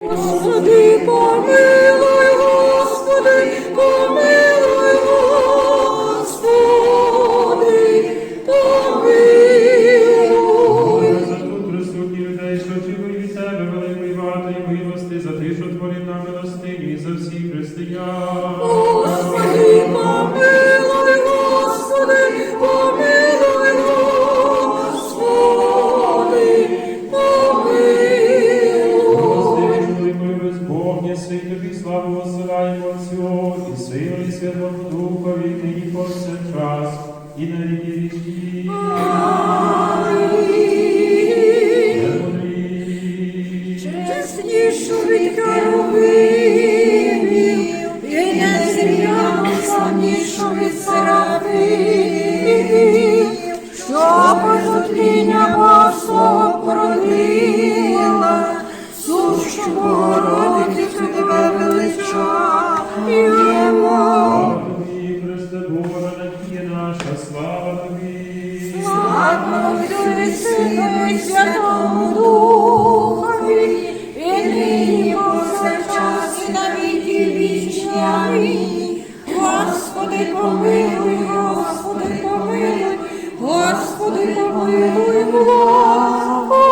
Господи, син тобі славу посилаємо Отцю, і Сину, і Святому Духові, нині повсякчас, і на віки. Мудрі. Чеснішу від керувимів, і незрівняно славнішу від серафимів, що сущу і Святому Духові, і нині повсякчас і на віки вічні. Господи, помилуй, Господи, помилуй, Господи, помилуй, благослови.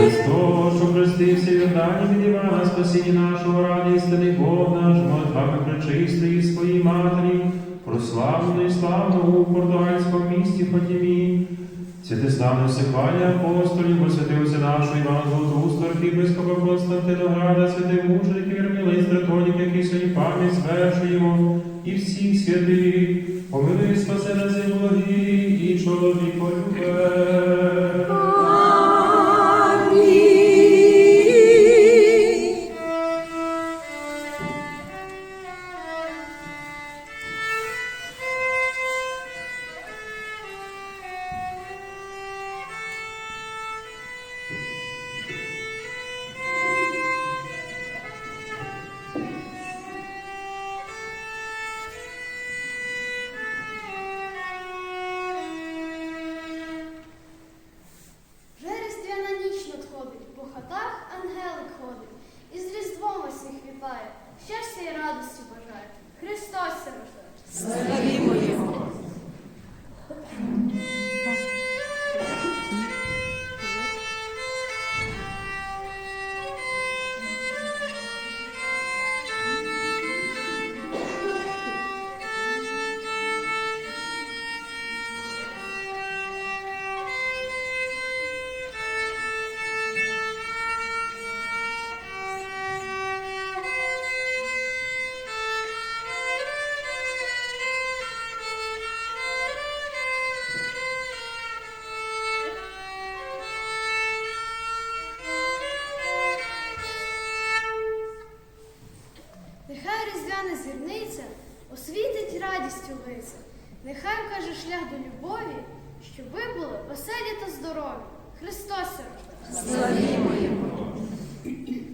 Христос, що хрестився від спасіння Святиславне всехвальне апостолів, посвятився нашого Івана Золотоуста, архіпископа Константинограда, святий мужників, Єрмілий, стратонік, які сьогодні пам'ять звершуємо, і всіх святих, помилуй спаси на землі і чоловіколюбе. Амінь. Здорові. Христос Славімо рождає.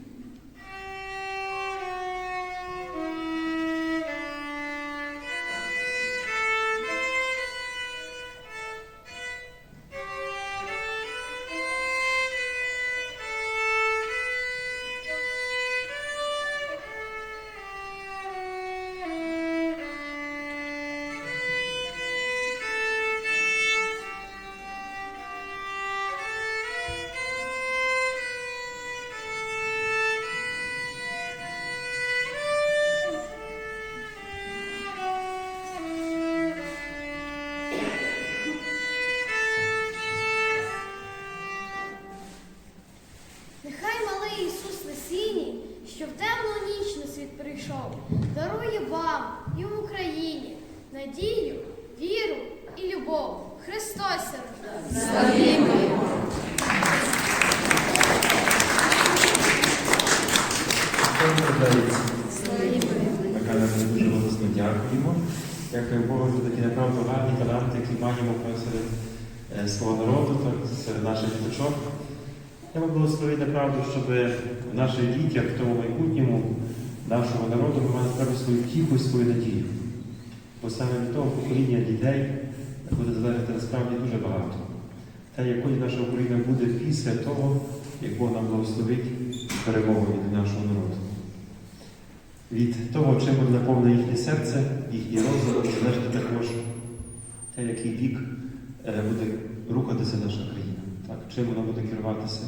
Така нам дуже голосно дякуємо. Дякую Богу такі направду гарні таланти, які маємо серед е, свого народу, серед наших діточок. Я вам благословити направду, щоб в наших дітях, в тому майбутньому нашого народу, мали справді свою втіху і свою надію. Бо саме від того покоління дітей буде залежати насправді дуже багато. Те, якою наша Україна буде після того, як Бог нам благословить перемогу від нашого народу. Від того, чим буде наповнене їхнє серце, їхній розум, залежить також те, який бік е, буде рухатися наша країна, так, чим вона буде керуватися.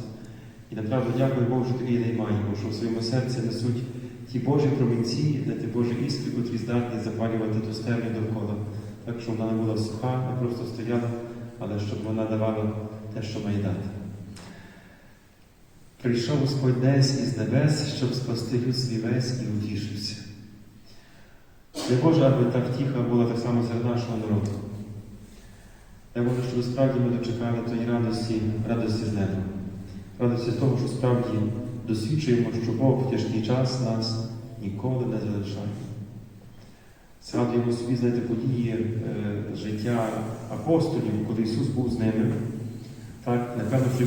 І направду дякую Богу, що такі ідеї маємо, що в своєму серці несуть ті Божі промінці, де ті Божі іскри, котрі здатні запалювати ту стелю довкола. Так, щоб вона не була суха, не просто стояла, але щоб вона давала те, що має дати. Прийшов Господь десь із небес, щоб спасти люд свій весь і утішився. Дай Боже, аби та втіха була так само серед нашого народу. Дай Боже, щоб справді ми дочекали тої радості, радості з неба, радості з того, що справді досвідчуємо, що Бог в тяжкий час нас ніколи не залишає. Згадуємо собі, знаєте, події е, життя апостолів, коли Ісус був з ними. Так, напевно, що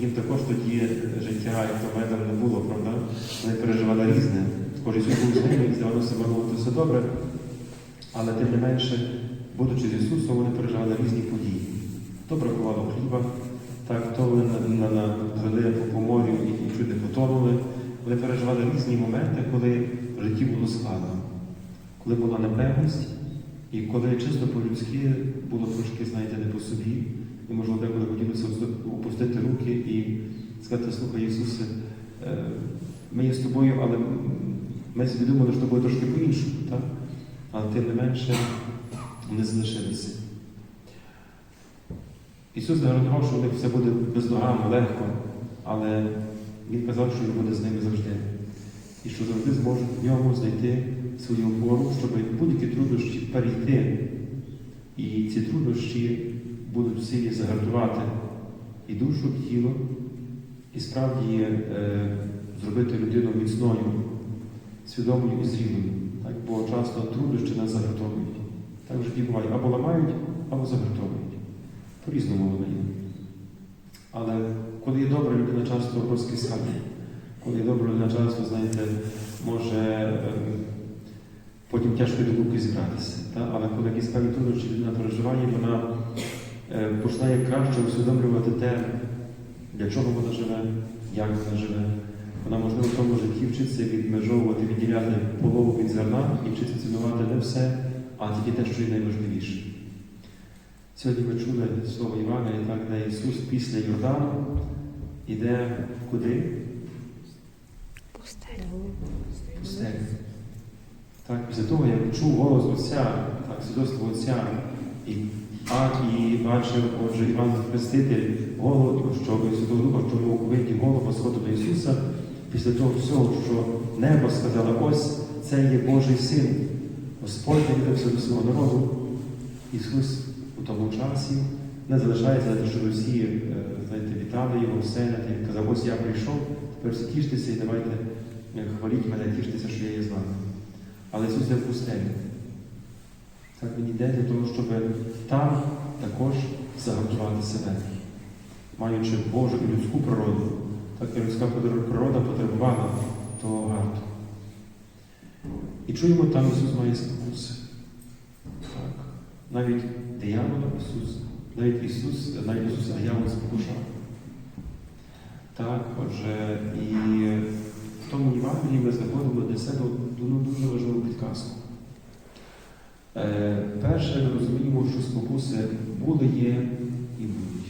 їм також тоді життя, як то медом не було, правда? Вони переживали різне. Кожен Ісус був з ними і здавалося, було все добре. Але тим не менше, будучи з Ісусом, вони переживали різні події. То бракувало хліба, так, то вони плили по, морю і чуть не потонули. Вони переживали різні моменти, коли в житті було складно, коли була непевність, і коли чисто по-людськи було трошки, знаєте, не по собі. І можливо, деколи хотілося опустити руки і сказати, слухай, Ісусе, е, ми є з тобою, але ми собі думали, що тобою трошки по-іншому, так? але тим не менше не залишилися. Ісус гарантував, що у них все буде бездоганно, легко, але Він казав, що Він буде з ними завжди. І що завжди зможуть в ньому знайти свою опору, щоб будь-які труднощі перейти. І ці труднощі будуть в силі загартувати і душу, і тіло, і справді е, зробити людину міцною, свідомою і зрілою. Так? Бо часто труднощі нас загартовують. Так в буває або ламають, або загартовують. По-різному воно є. Але коли є добра, людина часто розкисає. Добра, часто, знаєте, може ем, потім тяжко до руки зібратися. Та? Але коли якісь певні труднощі людина переживає, вона е, починає краще усвідомлювати те, для чого вона живе, як вона живе. Вона, можливо, в тому житті вчиться відмежовувати, відділяти полову від зерна і вчиться цінувати не все, а тільки те, що є найважливіше. Сьогодні ми чули слово Івана, так, де Ісус після Йордану іде куди? Так, після того, як чув голос Отця, так, свідоцтво Отця, і, а, і бачив, отже, Іван Хреститель, голову, що Святого Духа, що йому у вигляді голова сходу до Ісуса, після того всього, що небо сказало, ось це є Божий син, Господь віддався до свого народу. Ісус у тому часі не залишається, щоб всі е, знаєте, вітали його, вселяти. Він казав, ось я прийшов, тепер тіштеся і давайте е, хваліть мене, тіштеся, що я є з вами. Але Ісус йде в пустелю. Так він йде для того, щоб там також загартувати себе, маючи Божу і людську природу, так і людська природа потребувала того гарту. І чуємо, там Ісус має спокуси. Так. Навіть диявола Ісус, навіть Ісус, навіть Ісус диявол спокушав. Так, отже, і тому Євангелії ми знаходимо для себе одну дуже важливу підказку. Е, перше, ми розуміємо, що спокуси були, є і будуть.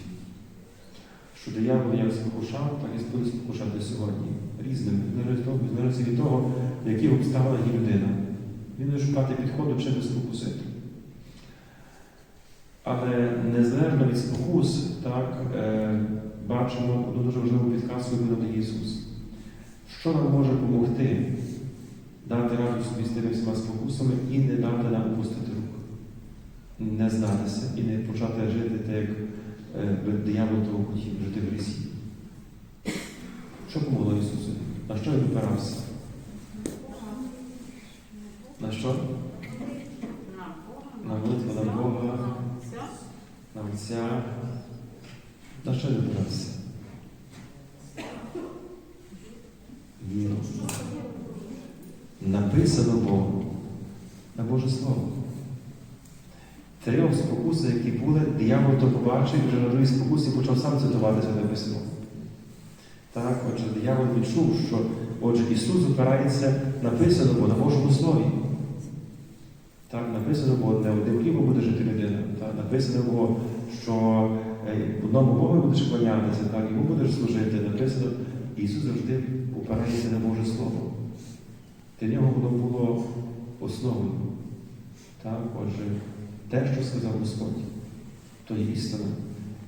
Що диявол як спокушав, так і буде спокушати сьогодні. Різними, залежно від того, в яких обставинах є людина. Він буде шукати підходу, чим спокусити. Але незалежно від спокус, так, е, бачимо одну дуже важливу підказку, яку надає Ісус. Що нам може допомогти дати раду собі з тими всіма спокусами і не дати нам опустити рук, не здатися і не почати жити так, як е, диявол того хотів, жити в грісі. Що помогло Ісусу? На що він опирався? На що? На молитву на Бога, на Отця. На що він опирався? Віру. Написано Богу на Боже Слово. Трьох спокуси, які були, диявол то побачив, вже на другій спокусі почав сам цитувати це написано. Так, отже, диявол відчув, що отже, Ісус опирається написано, на Божому Слові. Так, написано, бо не одним буде жити людина. Так, написано, бо що е, одному Богу будеш кланятися, так, йому будеш служити. Написано, Ісус завжди опирається на Боже Слово. Для нього воно було основою. Так, отже, те, що сказав Господь, то є істина.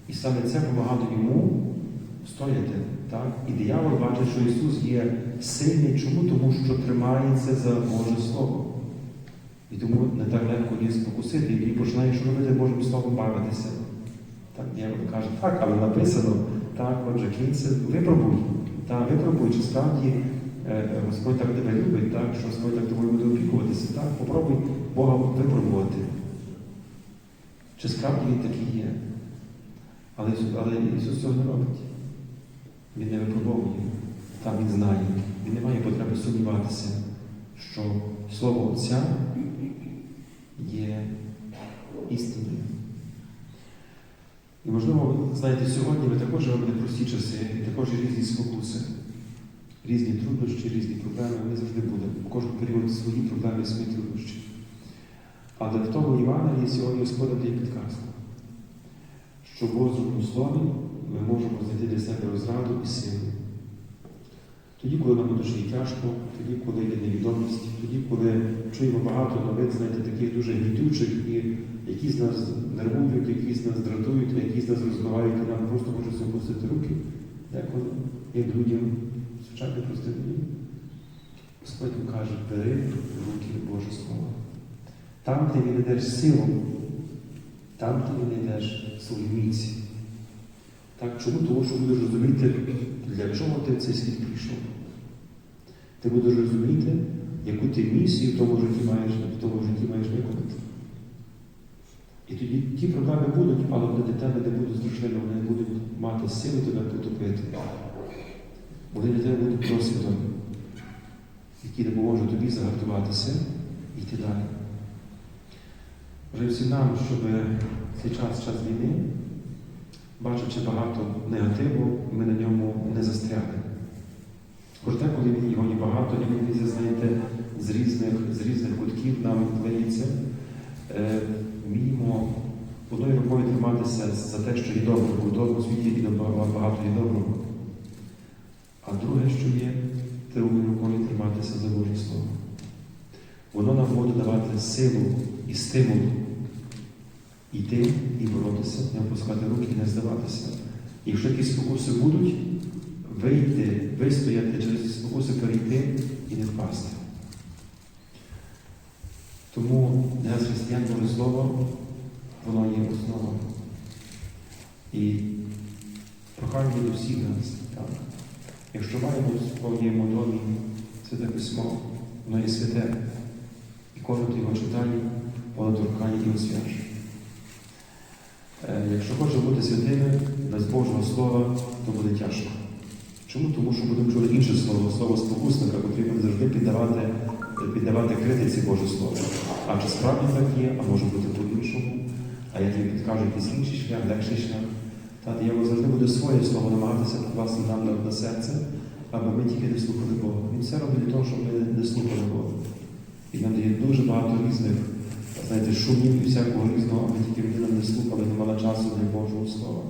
І саме це допомагало йому стояти. Так? І диявол бачить, що Ісус є сильний. Чому? Тому що тримається за Боже Слово. І тому не так легко її спокусити, і починає що робити Божим Словом бавитися. Так, диявол каже, так, але написано, так, отже, кінце, випробуй. Так, випробуй, чи справді е, Господь так тебе любить, так, що Господь так тобою буде опікуватися. Так, попробуй Бога випробувати. Чи справді він такий є? Але, але Ісус цього не робить. Він не випробовує. Там Він знає. Він не має потреби сумніватися, що Слово Отця є істиною. І можливо, знаєте, сьогодні ми також живемо непрості часи, також різні спокуси, різні труднощі, різні проблеми, вони завжди будуть. У кожен період свої проблеми, свої труднощі. Але в тому Івангелії сьогодні Господь дає підказку, що в Божому Слові ми можемо знайти для себе розраду і силу. Тоді, коли нам душі тяжко, тоді, коли є невідомість, тоді, коли чуємо багато новин, знаєте, таких дуже гнітючих, і які з нас нервують, які з нас дратують, які з нас розбивають, і нам просто хочеться опустити руки, деколи, як людям, звичайно, простим. Господь каже, бери руки Боже Слово. Там, де відійдеш силу, там ти відійдеш свою міць. Так, чому? Тому що будеш розуміти, для чого ти в цей світ прийшов. Ти будеш розуміти, яку ти місію в тому житті маєш, в тому житті маєш виконати. І тоді ті проблеми будуть, але вони для тебе не будуть страшними, вони будуть мати сили тебе потопити. Вони для тебе будуть досвідом, який допоможе тобі загартуватися і йти далі. Вже всім нам, щоб цей час, час війни, бачачи багато негативу, ми на ньому не застрягли. Хоча коли його є багато, і він знаєте, з різних, з різних кутків нам виється, е, вміємо одною рукою триматися за те, що є добре, бо в тому світі і багато є доброго. А друге, що є, другою рукою триматися за Боже Слово. Воно нам буде давати силу і стимул йти і боротися, не опускати руки не здаватися. Якщо якісь спокуси будуть, вийти, вистояти через ці спокуси перейти і не впасти. Тому для християн Боже Слово, воно є основа. І прохання до всіх нас, так. Якщо маємо в своєму домі святе письмо, воно є святе, і його читає, воно торкає і освячує. Е, Якщо хочемо бути святими без Божого Слова, то буде тяжко. Чому? Тому що будемо чути інше слово, слово спокусника, буде завжди піддавати, піддавати критиці Боже Слово. А чи справді так є, а може бути по-іншому, а я тобі підкажу якийсь інший шлях, легший шлях. Та диявол завжди буде своє слово намагатися покласти нам на, на серце, аби ми тільки не слухали Бога. Він все робить для того, щоб ми не слухали Бога. І нам дає дуже багато різних знаєте, шумів і всякого різного, аби тільки людина не слухала, не мала часу для Божого Слова.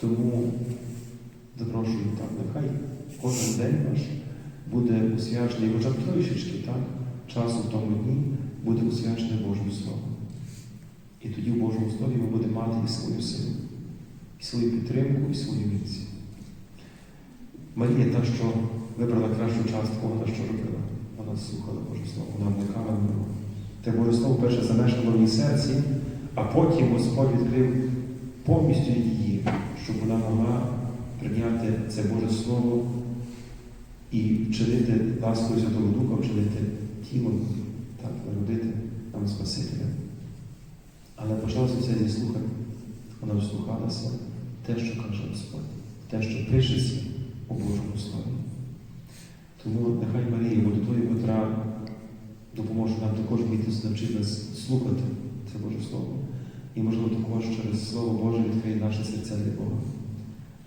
Тому запрошую так, нехай кожен день наш буде освячений, хоча б трішечки, так, часу в тому дні буде освячений Божим Словом. І тоді в Божому Слові ми будемо мати і свою силу, і свою підтримку, і свою міць. Марія та, що вибрала кращу частку, вона що Вона слухала Боже Слово, вона вникала в нього. Те Боже Слово перше замешкало в її серці, а потім Господь відкрив повністю її, щоб вона могла прийняти це Боже Слово і вчинити ласкою Святого Духа, вчинити тілом, так, народити нам Спасителя. Але почалося це зі слухання. Вона вслухалася те, що каже Господь, те, що пишеться у Божому Слові. Тому нехай котра допоможе нам також вміти навчити слухати це Боже Слово. І, можливо, також через Слово Боже відкриє наше серця для Бога.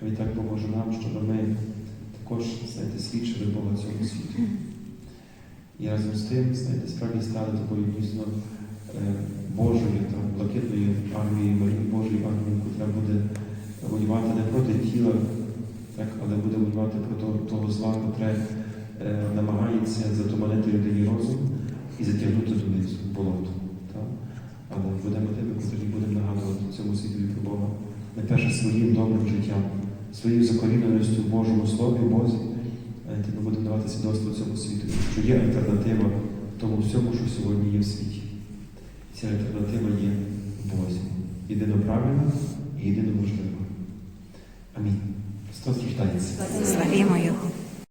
А він так поможе нам, щоб ми також, знаєте, свідчили Бога цьому світу. І разом з тим, знаєте, справді стали такою дійсно е, Божою, там, блакитною армією, Божою армією, яка буде воювати не проти тіла, так, але буде воювати проти того зла, котре е, намагається затуманити людині розум і затягнути донизу, в болото. Так? Але будемо тими, котрі будемо нагадувати цьому світові про Бога. Не перше своїм добрим життям, своєю закоріненістю в Божому Слові, Бозі, знаєте, ми будемо давати свідоцтво цьому світу, що є альтернатива тому всьому, що сьогодні є в світі. Ця альтернатива є в Бозі. Єдино правильна і єдино можлива. Амінь. Христос рождається. Славімо Його.